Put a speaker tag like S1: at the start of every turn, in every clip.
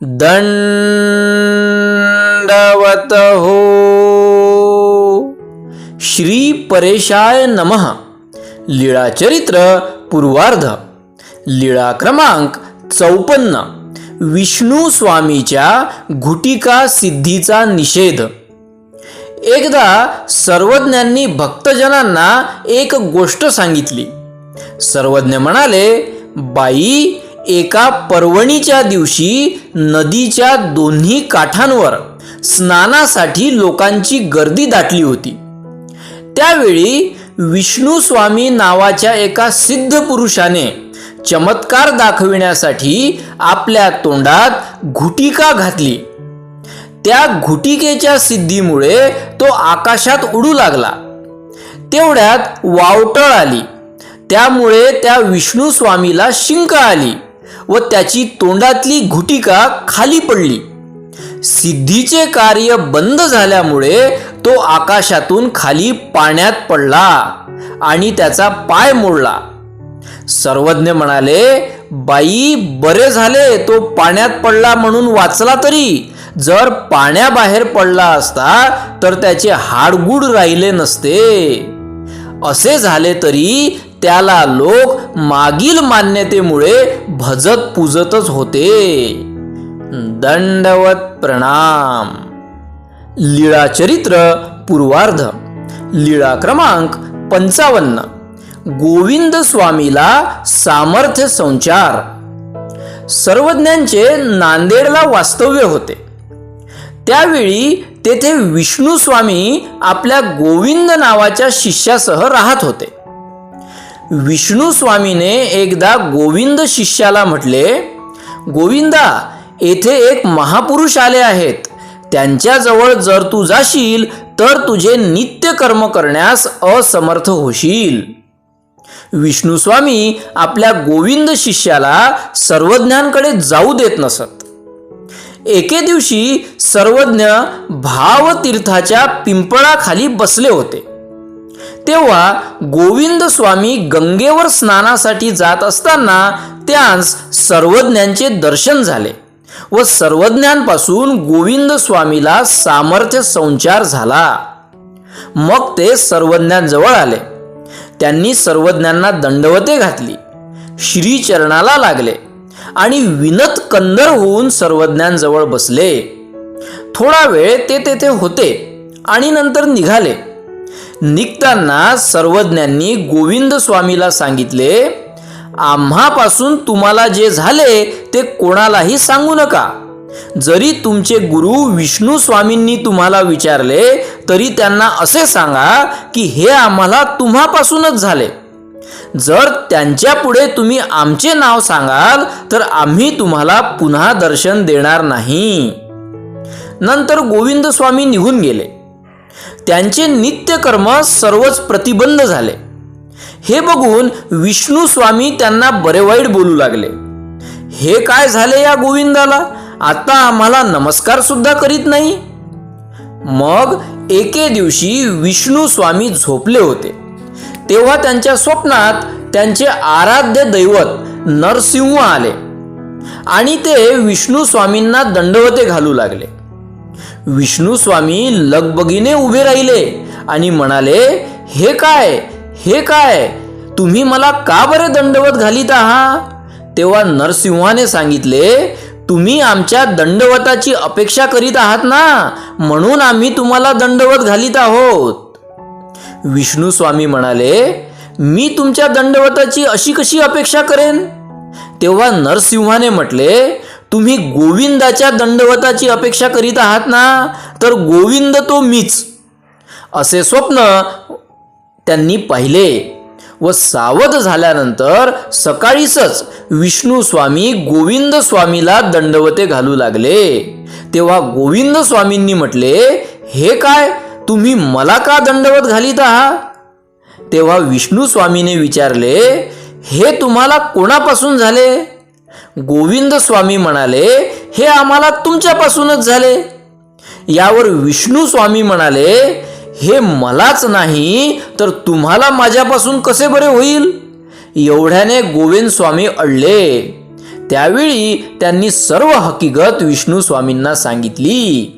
S1: दंडवत हो श्री परेशाय नमः लीळाचरित्र पूर्वार्ध लीळा क्रमांक चौपन्न विष्णू स्वामीच्या घुटिका सिद्धीचा निषेध एकदा सर्वज्ञांनी भक्तजनांना एक गोष्ट सांगितली सर्वज्ञ म्हणाले बाई एका पर्वणीच्या दिवशी नदीच्या दोन्ही काठांवर स्नानासाठी लोकांची गर्दी दाटली होती. त्यावेळी विष्णू स्वामी नावाच्या एका सिद्ध पुरुषाने चमत्कार दाखविण्यासाठी आपल्या तोंडात घुटिका घातली. त्या घुटिकेच्या सिद्धीमुळे तो आकाशात उडू लागला. तेवढ्यात वावटळ आली. त्यामुळे त्या विष्णू स्वामीला शिंक आली. व त्याची तोंडातली घुटिका खाली पडली. सिद्धीचे कार्य बंद झाल्यामुळे तो आकाशातून खाली पाण्यात पडला आणि त्याचा पाय मोडला. सर्वज्ञ म्हणाले बाई बरे झाले तो पाण्यात पडला म्हणून वाचला तरी. जर पाण्याबाहेर पडला असता तर त्याचे हाडगुड राहिले नसते. असे झाले तरी त्याला लोक मागील मान्यतेमुळे भजत पूजतच होते. दंडवत प्रणाम. लीळाचरित्र पूर्वार्ध. लीळा क्रमांक पंचावन्न. गोविंद स्वामीला सामर्थ्य संचार. सर्वज्ञांचे नांदेडला वास्तव्य होते. त्यावेळी तेथे विष्णू स्वामी आपल्या गोविंद नावाच्या शिष्यासह राहत होते. विष्णू स्वामीने एकदा गोविंद शिष्याला म्हटले गोविंदा येथे एक महापुरुष आले आहेत. त्यांच्याजवळ जर तू जाशील तर तुझे नित्य कर्म करण्यास असमर्थ होशील. विष्णू स्वामी आपल्या गोविंद शिष्याला सर्वज्ञांकडे जाऊ देत नसत. एके दिवशी सर्वज्ञ भावतीर्थाच्या पिंपळाखाली बसले होते. तेव्हा गोविंद स्वामी गंगेवर स्नानासाठी जात असताना त्यांस सर्वज्ञांचे दर्शन झाले व सर्वज्ञांपासून गोविंद स्वामीला सामर्थ्य संचार झाला. मग ते सर्वज्ञांजवळ आले. त्यांनी सर्वज्ञांना दंडवते घातली श्रीचरणाला लागले आणि विनत कंदर होऊन सर्वज्ञांजवळ बसले. थोडा वेळ ते तेथे होते आणि नंतर निघाले. निघताना सर्वज्ञांनी गोविंद स्वामीला सांगितले आम्हापासून तुम्हाला जे झाले ते कोणालाही सांगू नका. जरी तुमचे गुरु विष्णू स्वामींनी तुम्हाला विचारले तरी त्यांना असे सांगा की हे आम्हाला तुम्हापासूनच झाले. जर त्यांच्या पुढे तुम्ही आमचे नाव सांगाल तर आम्ही तुम्हाला पुन्हा दर्शन देणार नाही. नंतर गोविंद स्वामी निघून गेले. त्यांचे नित्यकर्म सर्वच प्रतिबंध झाले. हे बघून विष्णू स्वामी त्यांना बरे वाईट बोलू लागले. हे काय झाले या गोविंदाला? आता आम्हाला नमस्कार सुद्धा करीत नाही. मग एके दिवशी विष्णू स्वामी झोपले होते. तेव्हा त्यांच्या स्वप्नात त्यांचे आराध्य दैवत नरसिंह आले. आणि ते विष्णू स्वामींना दंडवते घालू लागले. विष्णू स्वामी लगबगीने उभे राहिले आणि म्हणाले हे काय? हे काय? तुम्ही मला का बरे दंडवत घालीत आहात तेव्हा नरसिंहाने सांगितले तुम्ही आमच्या दंडवताची अपेक्षा करीत आहात ना? म्हणून आम्ही तुम्हाला दंडवत घालीत आहोत. विष्णू स्वामी म्हणाले मी तुमच्या दंडवताची अशी कशी अपेक्षा करेन? तेव्हा नरसिंहाने म्हटले तुम्ही गोविंदाच्या दंडवताची अपेक्षा करीत आहात ना तर गोविंद तो मीच. असे स्वप्न त्यांनी पाहिले व सावध झाल्यानंतर सकाळीच विष्णू स्वामी गोविंद स्वामीला दंडवते घालू लागले. तेव्हा गोविंद स्वामींनी म्हटले हे काय तुम्ही मला का दंडवत घालीत आहात तेव्हा विष्णू स्वामीने विचारले हे तुम्हाला कोणापासून झाले? गोविंद स्वामी म्हणाले हे आम्हाला तुमच्यापासूनच झाले. यावर विष्णू स्वामी म्हणाले हे मलाच नाही तर तुम्हाला माझ्यापासून कसे बरे होईल? एवढ्याने गोविंद स्वामी अडले. त्यावेळी त्यांनी सर्व हकीकत विष्णू स्वामींना सांगितली.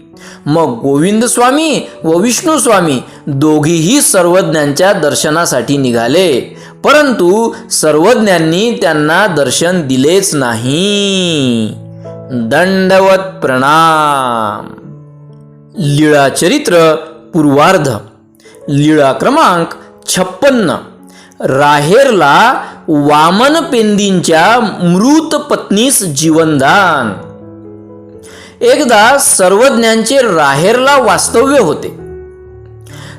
S1: मग गोविंद स्वामी व विष्णू स्वामी दोघीही सर्वज्ञांच्या दर्शनासाठी निघाले. परंतु सर्वज्ञांनी त्यांना दर्शन दिलेच नाही. दंडवत प्रणाम. लीळा चरित्र पूर्वार्ध. लीळा क्रमांक छप्पन्न. राहेरला वामन पेंदींच्या मृत पत्नीस जीवनदान. एकदा सर्वज्ञांचे राहेरला वास्तव्य होते.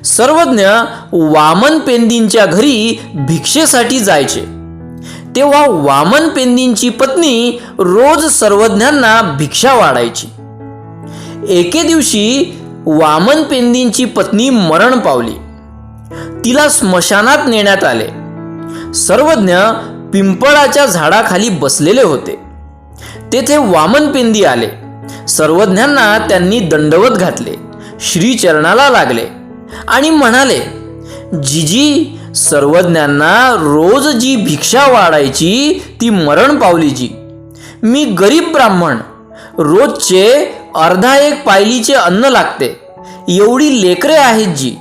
S1: सर्वज्ञ वामन पेंदींच्या घरी भिक्षेसाठी जायचे. तेव्हा वामन पेंदींची पत्नी रोज सर्वज्ञांना भिक्षा वाढायची. एके दिवशी वामन पेंदींची पत्नी मरण पावली. तिला स्मशानात नेण्यात आले. सर्वज्ञ पिंपळाच्या झाडाखाली बसलेले होते. तेथे वामन पेंदी आले. सर्वज्ञांना त्यांनी दंडवत घातले. श्रीचरणाला लागले. आणि म्हणाले जिजी सर्वज्ञांना रोज जी भिक्षा वाढायची ती मरण पावली जी मी गरीब ब्राह्मण रोजचे अर्धा एक पायलीचे अन्न लागते. एवढी लेकरे आहेत जी.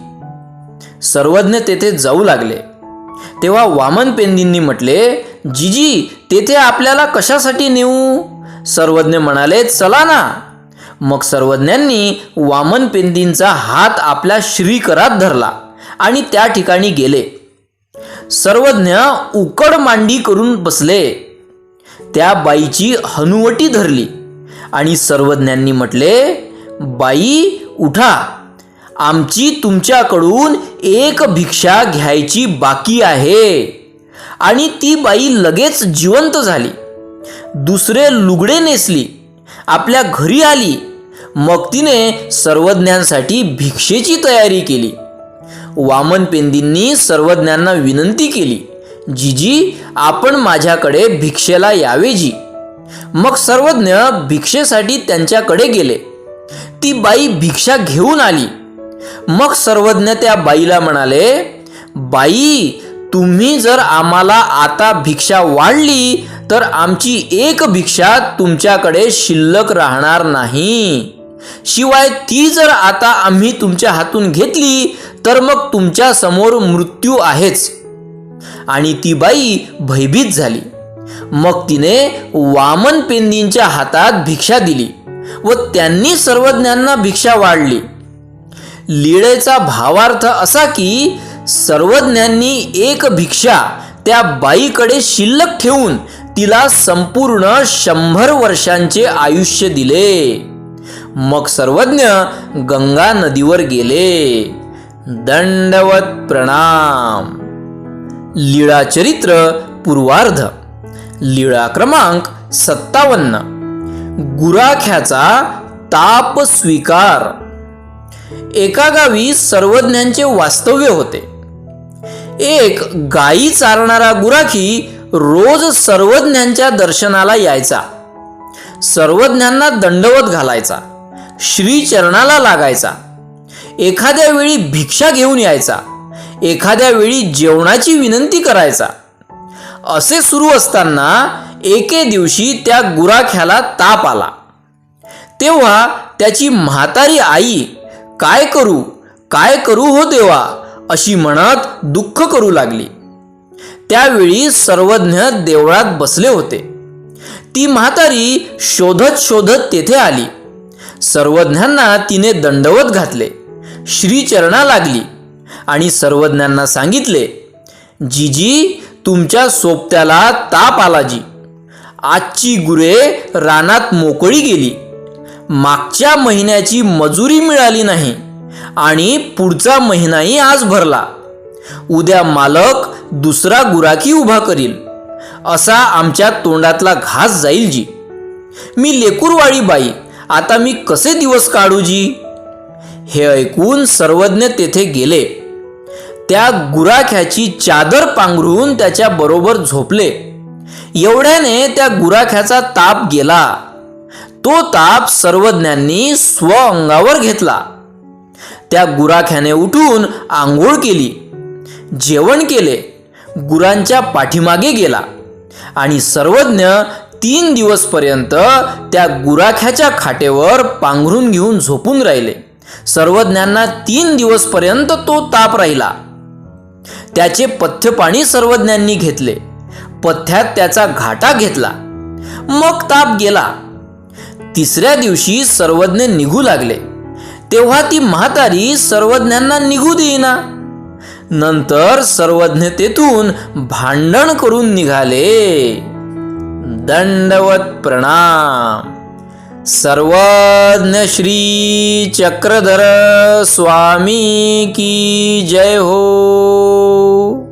S1: सर्वज्ञ तेथे जाऊ लागले. तेव्हा वामन पेंदींनी म्हटले जिजी तेथे आपल्याला कशासाठी नेऊ? सर्वज्ञ म्हणाले चला ना मग सर्वज्ञांनी वामनपेंदींचा हात आपल्या श्रीकरात धरला आणि त्या ठिकाणी गेले. सर्वज्ञ उकड मांडी करून बसले. त्या बाईची हनुवटी धरली आणि सर्वज्ञांनी म्हटले बाई उठा. आमची तुमच्याकडून एक भिक्षा घ्यायची बाकी आहे. आणि ती बाई लगेच जिवंत झाली. दुसरे लुगडे नेसली. आपल्या घरी आली. मग तिने सर्वज्ञांसाठी भिक्षेची तयारी केली. वामन पेंदींनी सर्वज्ञांना विनंती केली जीजी आपण माझ्याकडे भिक्षेला यावे जी. मग सर्वज्ञ भिक्षेसाठी त्यांच्याकडे गेले. ती बाई भिक्षा घेऊन आली. मग सर्वज्ञ त्या बाईला म्हणाले बाई तुम्ही जर आम्हाला आता भिक्षा वाढली तर आमची एक भिक्षा तुमच्याकडे शिल्लक राहणार नाही. शिवाय ती जर आता आम्ही तुमच्या हातून घेतली तर मग तुमच्यासमोर मृत्यू आहेच. आणि ती बाई भयभीत झाली. मग तिने वामन पेंदींच्या हातात भिक्षा दिली व त्यांनी सर्वज्ञांना भिक्षा वाढली. लीळेचा भावार्थ असा की सर्वज्ञांनी एक भिक्षा त्या बाईकडे शिल्लक ठेवून तिला संपूर्ण शंभर वर्षांचे आयुष्य दिले. मग सर्वज्ञ गंगा नदीवर गेले. दंडवत प्रणाम. लीळा चरित्र पूर्वार्ध. लीळा क्रमांक सत्तावन्न. गुराख्याचा ताप स्वीकार. एका गावी सर्वज्ञांचे वास्तव्य होते. एक गायी चारणारा गुराखी रोज सर्वज्ञांच्या दर्शनाला यायचा. सर्वज्ञांना दंडवत घालायचा श्रीचरणाला लागायचा एखाद्या वेळी भिक्षा घेऊन यायचा एखाद्या वेळी जेवणाची विनंती करायचा. असे सुरू असताना एके दिवशी त्या गुराख्याला ताप आला. तेव्हा त्याची म्हातारी आई काय करू? काय करू हो देवा? अशी म्हणत दुःख करू लागली. त्यावेळी सर्वज्ञ देवळात बसले होते. ती म्हातारी शोधत शोधत तेथे आली. सर्वज्ञांना तिने दंडवत घातले. श्रीचरणा लागली आणि सर्वज्ञांना सांगितले जिजी तुमच्या सोबत्याला ताप आला जी. आजची गुरे रानात मोकळी गेली. मागच्या महिन्याची मजुरी मिळाली नाही आणि पुढचा महिनाही आज भरला. उद्या मालक दुसरा गुराखी उभा करील. असा आमच्या तोंडातला घास जाईल जी. मी लेकूरवाळी बाई आता मी कसे दिवस काढू जी? हे ऐकून सर्वज्ञ तेथे गेले. त्या गुराख्याची चादर पांघरून त्याच्या बरोबर झोपले. एवढ्याने त्या गुराख्याचा ताप गेला. तो ताप सर्वज्ञांनी स्व अंगावर घेतला. त्या गुराख्याने उठून आंघोळ केली. जेवण केले. गुरांच्या पाठीमागे गेला. आणि सर्वज्ञ तीन दिवसपर्यंत त्या गुराख्याच्या खाटेवर पांघरून घेऊन झोपून राहिले. सर्वज्ञांना तीन दिवसपर्यंत तो ताप राहिला. त्याचे पथ्यपाणी सर्वज्ञांनी घेतले. पथ्यात त्याचा घाटा घेतला. मग ताप गेला. तिसऱ्या दिवशी सर्वज्ञ निघू लागले. तेव्हा ती म्हातारी सर्वज्ञांना निघू देईना. नंतर सर्वज्ञ तेथून भांडण करून निघाले. दंडवत प्रणाम. सर्वज्ञ श्री चक्रधर स्वामी की जय हो.